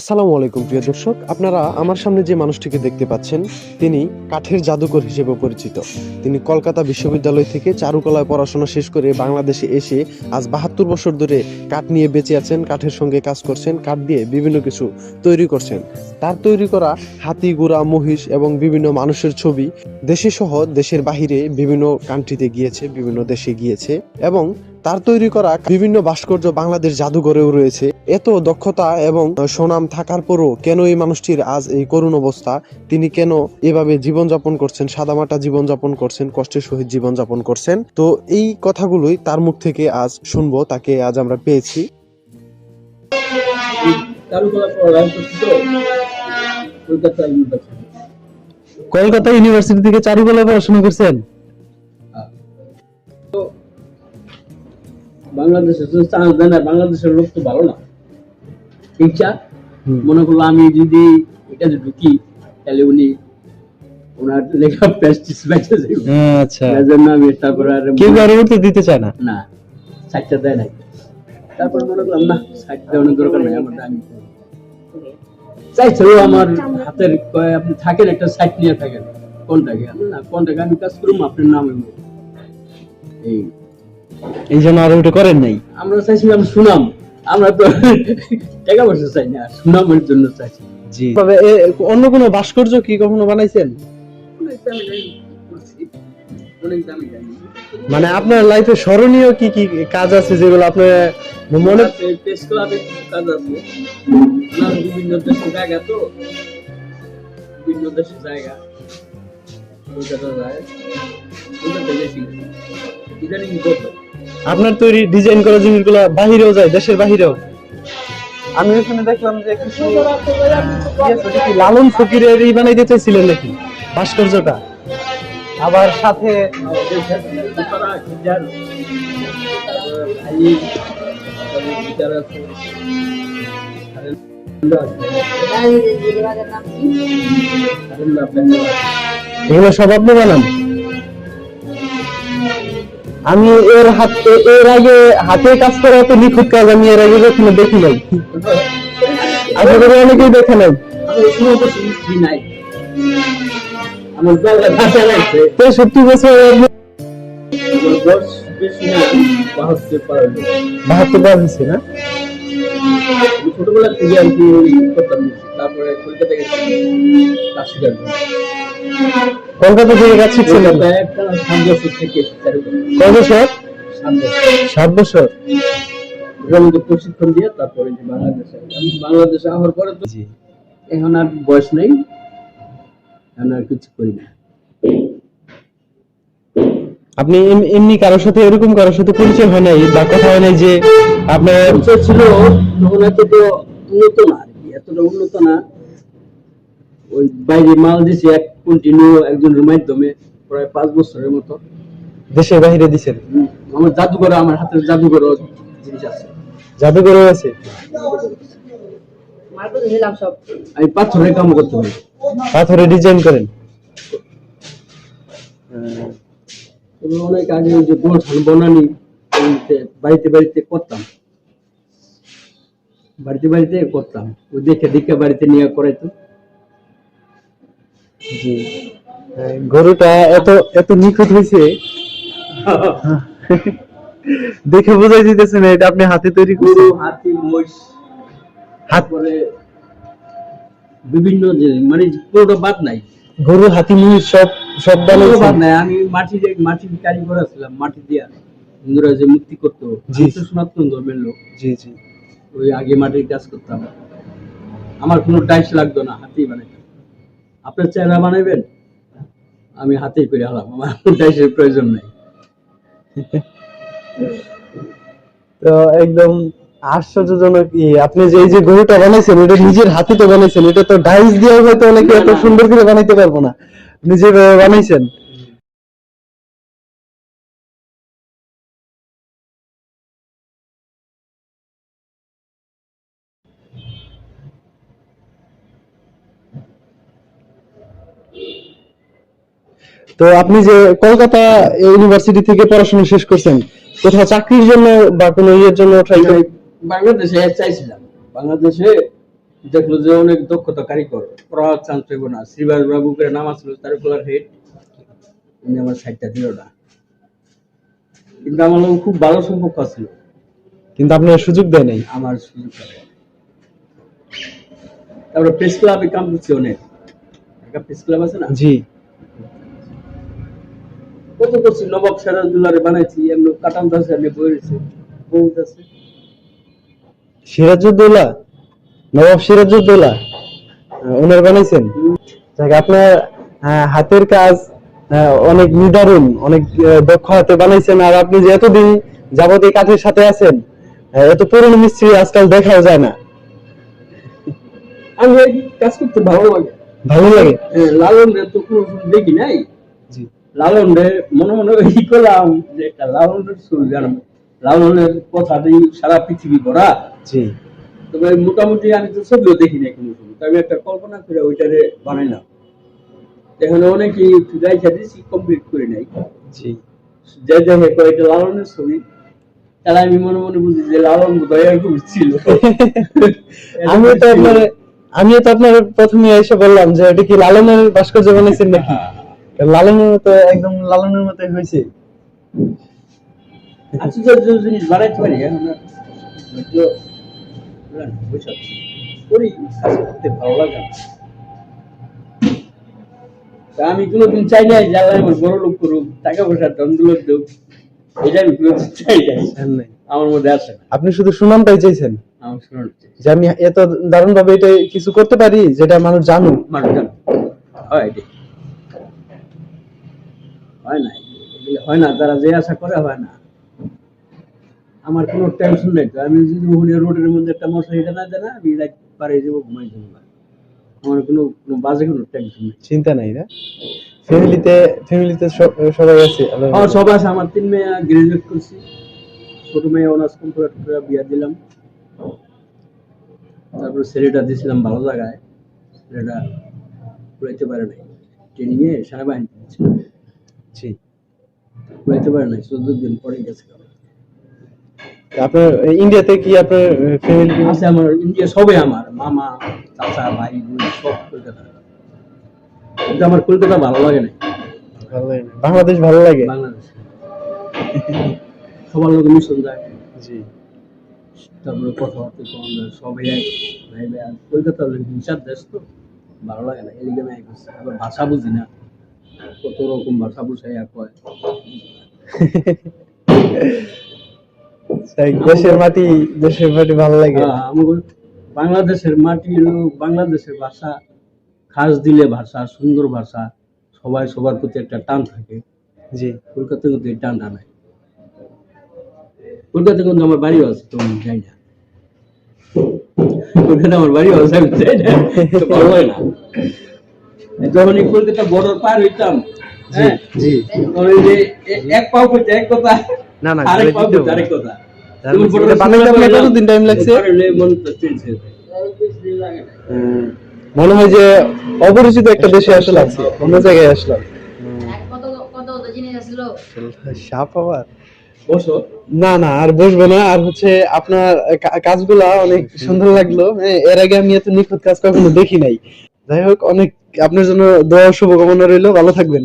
আসসালামু আলাইকুম, প্রিয় দর্শক। আপনারা আমার সামনে যে মানুষটিকে দেখতে পাচ্ছেন, তিনি কাঠের জাদুকর হিসেবে পরিচিত। তিনি কলকাতা বিশ্ববিদ্যালয় থেকে চারুকলায় পড়াশোনা শেষ করে বাংলাদেশে এসে আজ বাহাত্তর বছর ধরে কাঠ নিয়ে বেঁচে আছেন, কাঠের সঙ্গে কাজ করছেন, কাঠ দিয়ে বিভিন্ন কিছু তৈরি করছেন। তার তৈরি করা হাতি, ঘোড়া, মহিষ এবং বিভিন্ন মানুষের ছবি দেশে সহ দেশের বাহিরে বিভিন্ন কান্ট্রিতে গিয়েছে, বিভিন্ন দেশে গিয়েছে এবং তার তৈরি করা বিভিন্ন ভাস্কর্য বাংলাদেশ জাদুঘরেও রয়েছে। এত দক্ষতা এবং সুনাম থাকার পরও কেন এই মানুষটির আজ এই করুণ অবস্থা? তিনি কেন এভাবে জীবনযাপন করছেন, সাদামাটা জীবনযাপন করছেন, কষ্টের সহিত জীবনযাপন করছেন? তো এই কথাগুলোই তার মুখ থেকে আজ শুনব, তাকে আজ আমরা পেয়েছি। কলকাতা ইউনিভার্সিটি। থেকে চারুকলা পড়াশোনা করছেন? বাংলাদেশে তো চান্স দেয় না বাংলাদেশের লোক তো ভালো না। হুম। মনে করল আমি যদি এটাতে ঢুকি তাহলে উনি ওনার লেখা যাবে আচ্ছা। যার জন্য আমি তারপরে আর কেউ দিতে চায় না? না সাইটটা দেয় নাই। তারপর মনে করলাম না সাইট দেওয়ানোর দরকার নাই আমার আমি চাইছিল আমার হাতের আপনি থাকেন একটা সাইট নিয়ে থাকেন। কোনটাকে? আমি না কোনটাকে? আমি কাজ করুম আপনার নাম এই। এই জন্য আর ওটা করেন নাই। আমরা চাইছিলাম সুনাম। আমরা তো টাকা পয়সা চাই না সুনামের জন্য চাইছি। জি। তবে অন্য কোনো ভাস্কর্য কি কখনো বানাইছেন? মানে আপনার লাইফে স্মরণীয় কি কি কাজ আছে যেগুলো আপনার মনে প্রেস ক্লাবে কাজ আছে। বিভিন্ন দেশের জায়গা তো। বিভিন্ন দেশের জায়গা। কলকাতা যায়। কলকাতা বেশি ইদানিং কত আপনার তৈরি ডিজাইন করা জিনিসগুলো বাহিরেও যায় দেশের বাহিরেও? আমি ওখানে দেখলাম যে কিছু লালন ফকিরের ই বানাইতে চাইছিলেন নাকি? ভাস্কর্যটা? আবার সাথে। এগুলো সব আপনি বানান? আমি এর হাতে, এর আগে হাতে কাজ করা তো নিখুঁত কাজ আমি এর আগে কখনো দেখি নাই। আপনাদের অনেকেই দেখে নাই। তেষট্টি বছর বাহাত্তর পার হয়েছে না? ছোটবেলা থেকে আর কি করতাম তারপরে কলকাতা গেছি কলকাতা থেকে কাজ। কয় বছর? সাত বছর? প্রশিক্ষণ দিয়ে তারপরে যে বাংলাদেশে আমি বাংলাদেশে আসার পরে তো এখন আর বয়স নেই। এখন আর কিছু করি না। আপনি এমনি কারোর সাথে এরকম কারোর সাথে পরিচয় হয় নাই বা কথা হয় নাই যে আপনার পরিচয় ছিল তখন এতটা উন্নত না এতটা উন্নত না। ওই বাইরে মাল দিছে এক কন্টিনিউ একজনের মাধ্যমে প্রায় পাঁচ বছরের মতো। দেশের বাহিরে দিছেন আমার জাদুঘর আমার হাতের জাদুঘর জিনিস আছে। জাদুঘরও আছে? আমি পাথরের কাম করতে পারি। পাথরে ডিজাইন করেন? অনেক আগে যে গোঠান বনানি বাড়িতে বাড়িতে করতাম। বাড়িতে বাড়িতে করতাম। ওই দেখে দেখে বাড়িতে নিয়ে করাইতো। জি। গরুটা এত এত নিখুঁত হয়েছে। দেখে বোঝাই দিতেছে না এটা আপনি হাতে তৈরি করছেন? হাতি মহিষ হাত তারপরে বিভিন্ন মানে পুরোটা বাদ নাই। গরু হাতি মহিষ সব সব পুরো বাদ নাই। আমি মাটি দিয়ে মাটির কারিগর আসলাম মাটি দিয়া। হিন্দুরা যে মুক্তি করতো জি। সনাতন ধর্মের লোক। জি জি। ওই আগে মাটির কাজ করতাম। আমার কোনো টাইস লাগতো না হাতি বানাইতাম আপনার চেহারা বানাইবেন? আমি হাতেই করে হলাম আমার কোনো প্রয়োজন নেই। তো একদম আশ্চর্যজনক ই আপনি যে এই যে গরুটা বানাইছেন এটা নিজের হাতে তো বানাইছেন এটা তো ডাইস দিয়ে হয়তো অনেকে এত সুন্দর করে বানাইতে পারব না। নিজে বানাইছেন। তো আপনি যে কলকাতা ইউনিভার্সিটি থেকে পড়াশোনা শেষ করছেন কোথাও চাকরির জন্য বা কোনো ইয়ের জন্য ট্রাই বাংলাদেশে চাইছিলাম। বাংলাদেশে দেখল যে অনেক দক্ষতা কারিগর প্রভাব চান্স পেব না শ্রীবাস বাবু করে নাম আসলো তারকুলার হেড। উনি আমার সাইডটা দিল না। কিন্তু আমার খুব ভালো সম্পর্ক ছিল কিন্তু আপনার সুযোগ দেয় নাই। আমার সুযোগ তারপরে প্রেস ক্লাবে কাম করছি অনেক। একটা প্রেস ক্লাব আছে না? জি। কত করছি নবাব বানাইছি এমনি কাটাম দাসে বইরেছি বহুত আছে। সিরাজউদ্দৌলা? নবাব সিরাজউদ্দৌলা? ওনার বানাইছেন? যাক আপনার হাতের কাজ অনেক নিদারুণ অনেক দক্ষ হাতে বানাইছেন। আর আপনি যে এতদিন যাবত এই কাজের সাথে আছেন এত পুরনো মিস্ত্রি আজকাল দেখাও যায় না। আমি কাজ করতে ভালো লাগে। ভালো লাগে? হ্যাঁ, লালন তো কোনো দেখি নাই। জি। লালন রে মনে মনে ই করলাম যে একটা লালনের ছবি বানাবো লালনের কথাটি সারা পৃথিবী ভরা। জি। তবে মোটামুটি আমি তো ছবিও দেখি নাই কোনো তবে একটা কল্পনা করে ওইটারে বানাইলাম। এখানে অনেকেই দিয়েছি কমপ্লিট করে নাই। জি। যে দেখে কয়েকটা লালনের ছবি। তাহলে আমি মনে মনে বুঝি যে লালন এরকম ছিল। আমি তো আপনার আমি তো আপনার প্রথমে এসে বললাম যে এটা কি লালনের ভাস্কর্য বানাইছেন নাকি? লালনের মতো একদম লালনের মতো হয়েছে। আশ্চর্য জিনিস বানাইতে পারি এখন আর হয়তো, বুঝলেন, বুঝতে পারছি। করি কাজ করতে ভালো লাগে আমি কোনোদিন চাই নাই যে আল্লাহ আমার বড় লোক করুক টাকা পয়সা দন্দুলোক দেব এটা আমি কোনোদিন চাই নাই। আমার মধ্যে না। আপনি শুধু সুনামটাই চাইছেন? যে আমি এত দারুণ ভাবে এটা কিছু করতে পারি যেটা মানুষ জানুক। মানুষ জানো হয়। হয় না হয় না তারা যে আশা করে হয় না। আমার কোনো টেনশন নেই তো। আমি যদি ওখানে রোডের মধ্যে একটা মশারি টানা দেয় আমি রাত পারে যাব ঘুমাই যাব আমার কোনো কোনো বাজে কোনো টেনশন নেই। চিন্তা নাই না? ফ্যামিলিতে ফ্যামিলিতে সবাই আছে? আমার সব আছে। আমার তিন মেয়ে গ্রাজুয়েট করছি। ছোট মেয়ে অনার্স কমপ্লিট করে বিয়া দিলাম। তারপর ছেলেটা দিয়েছিলাম ভালো জায়গায়। ছেলেটা পড়াইতে পারে নাই। ট্রেনিং এ সেনাবাহিনী ছিল জি পারে নাই চোদ্দ দিন পরে গেছে আপনার ইন্ডিয়াতে কি আপনার ফ্যামিলি আছে আমার ইন্ডিয়া সবে আমার মামা চাচা ভাই বোন সব কলকাতা। কিন্তু আমার কলকাতা ভালো লাগে না। ভালো লাগে না? বাংলাদেশ ভালো লাগে? বাংলাদেশ। সবার লোক মিশন যায়। জি। তারপরে কথাবার্তা কম সবাই এক ভাই ভাই কলকাতা হলো হিংসার দেশ তো ভালো লাগে না এদিকে আবার ভাষা বুঝি না কত রকম ভাষা বুঝাই এক হয় দেশের মাটি দেশের মাটি ভালো লাগে। হ্যাঁ, বাংলাদেশের মাটি বাংলাদেশের ভাষা খাস দিলে ভাষা সুন্দর ভাষা সবাই সবার প্রতি একটা টান থাকে। জি। কলকাতা কিন্তু এই টানটা নাই। কলকাতা কিন্তু আমার বাড়িও আছে তো আমি যাই না। কলকাতা আমার বাড়িও আছে আমি যাই না। তো না। যখন কলকাতা বর্ডার পার হইতাম হ্যাঁ জি তখন যে এক পাও করতে এক কথা না, না, আরেক পাও করতে আরেক কথা। তুমি মধ্যে বানাইতে আপনার কতদিন time লাগছে? মন তো হয়ে মনে হয় যে অপরিচিত একটা দেশে আসলে আছে অন্য জায়গায় আসলাম। সাপ আবার? বসো। না না আর বসবো না। আর হচ্ছে আপনার কাজগুলা অনেক সুন্দর লাগল। হ্যাঁ এর আগে আমি এত নিখুঁত কাজ কখনো দেখি নাই। যাই হোক অনেক আপনার জন্য দোয়া শুভকামনা রইল। ভালো থাকবেন।